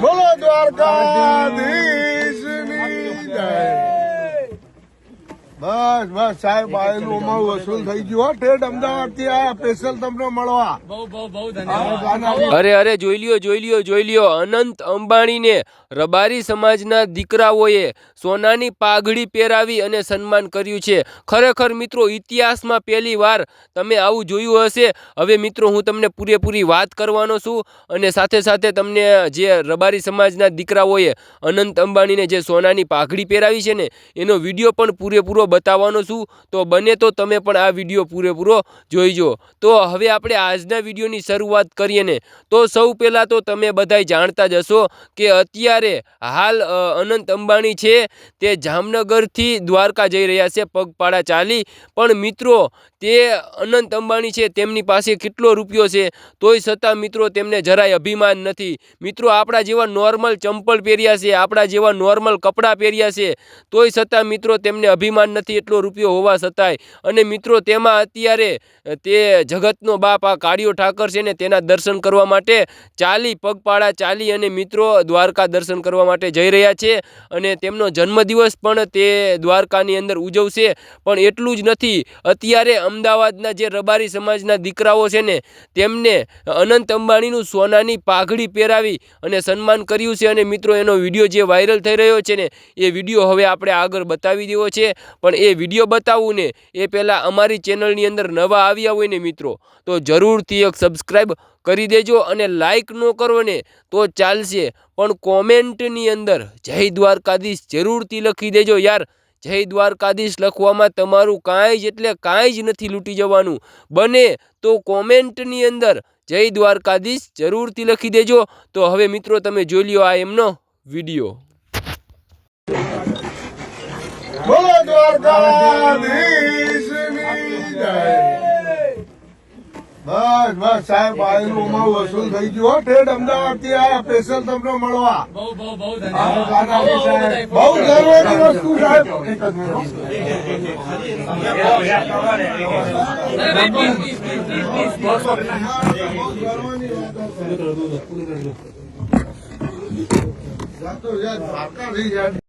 બોલો દ્વારકાધીશની જય બસ બસ સાહેબ આયેલું અમારું વસૂલ થઈ ગયું હો. ઠેઠ અમદાવાદથી આયા સ્પેશિયલ તમને મળવા. બહુ બહુ બહુ આ ધન્યવાદ. ગાના અરે અરે જોઈ લ્યો જોઈ લ્યો જોઈ લ્યો. અનંત અંબાણીને રબારી સમાજના દીકરાઓએ સોનાની પાઘડી પહેરાવી અને સન્માન કર્યું છે. ખરેખર મિત્રો ઇતિહાસમાં પહેલી વાર તમે આવું જોયું હશે. હવે મિત્રો હું તમને પૂરેપૂરી વાત કરવાનો છું અને સાથે સાથે તમને જે રબારી સમાજના દીકરાઓએ અનંત અંબાણીને જે સોનાની પાઘડી પહેરાવી છે ને એનો વીડિયો પણ પૂરેપૂરો બતાવવાનો છું. તો બને તો તમે પણ આ વીડિયો પૂરેપૂરો જોઈજો. તો હવે આપણે આજના વિડીયોની શરૂઆત કરીએ ને. તો સૌ પહેલાં તો તમે બધાય જાણતા જ હશો કે અત્યારે હાલ અનંત અંબાણી છે. તે જામનગરથી દ્વારકા જઈ રહ્યા છે, પગપાળા ચાલી. પણ મિત્રો, તે અનંત અંબાણી છે, તેમની પાસે કેટલો રૂપિયો છે? તોય છતાં મિત્રો, તેમને જરાય અભિમાન નથી. મિત્રો, આપણા જેવા નોર્મલ ચંપલ પહેર્યા છે, આપણા જેવા નોર્મલ કપડાં પહેર્યા છે. તોય છતાં મિત્રો, તેમને અભિમાન નથી. એટલો રૂપિયો હોવા છતાંય. અને મિત્રો, તેમાં અત્યારે તે જગતનો બાપ આ કાળિયો ઠાકર છે ને તેના દર્શન કરવા માટે ચાલી, પગપાળા ચાલી અને મિત્રો દ્વારકા દર્શન કરવા માટે જઈ રહ્યા છે. અને તેમનો જન્મદિવસ પણ તે દ્વારકાની અંદર ઉજવશે. પણ એટલું જ નથી. અત્યારે અમદાવાદના જે રબારી સમાજના દીકરાઓ છે ને, તેમને અનંત અંબાણીનું સોનાની પાઘડી પહેરાવી અને સન્માન કર્યું છે. અને મિત્રો, એનો વીડિયો જે વાયરલ થઈ રહ્યો છે ને, એ વીડિયો હવે આપણે આગળ બતાવી દેવો છે. પણ એ વીડિયો બતાવવું ને, એ પહેલાં અમારી ચેનલની અંદર નવા આવ્યા હોય ને મિત્રો, તો જરૂરથી એક સબસ્ક્રાઈબ કરી દેજો અને લાઈક ન કરો ને, તો ચાલશે. પણ કોમેન્ટની અંદર જય દ્વારકાધીશ જરૂરથી લખી દેજો યાર. જય દ્વારકાધીશ લખવામાં તમારું કાંઈ જ એટલે કાંઈ જ નથી લૂંટી જવાનું. બને તો કોમેન્ટની અંદર જય દ્વારકાધીશ જરૂરથી લખી દેજો. તો હવે મિત્રો તમે જોઈ લ્યો આ એમનો વીડિયો. બોલો દ્વારકાધીશની જય. બસ બસ સાહેબ આયેલું વસૂલ થઈ ગયું. હો ઠેઠ અમદાવાદથી આયા સ્પેશિયલ તમને મળવા. બહુ આ ગર્વની વસ્તુ સાહેબ. એક જ મિનિટ. ગર્વની વાત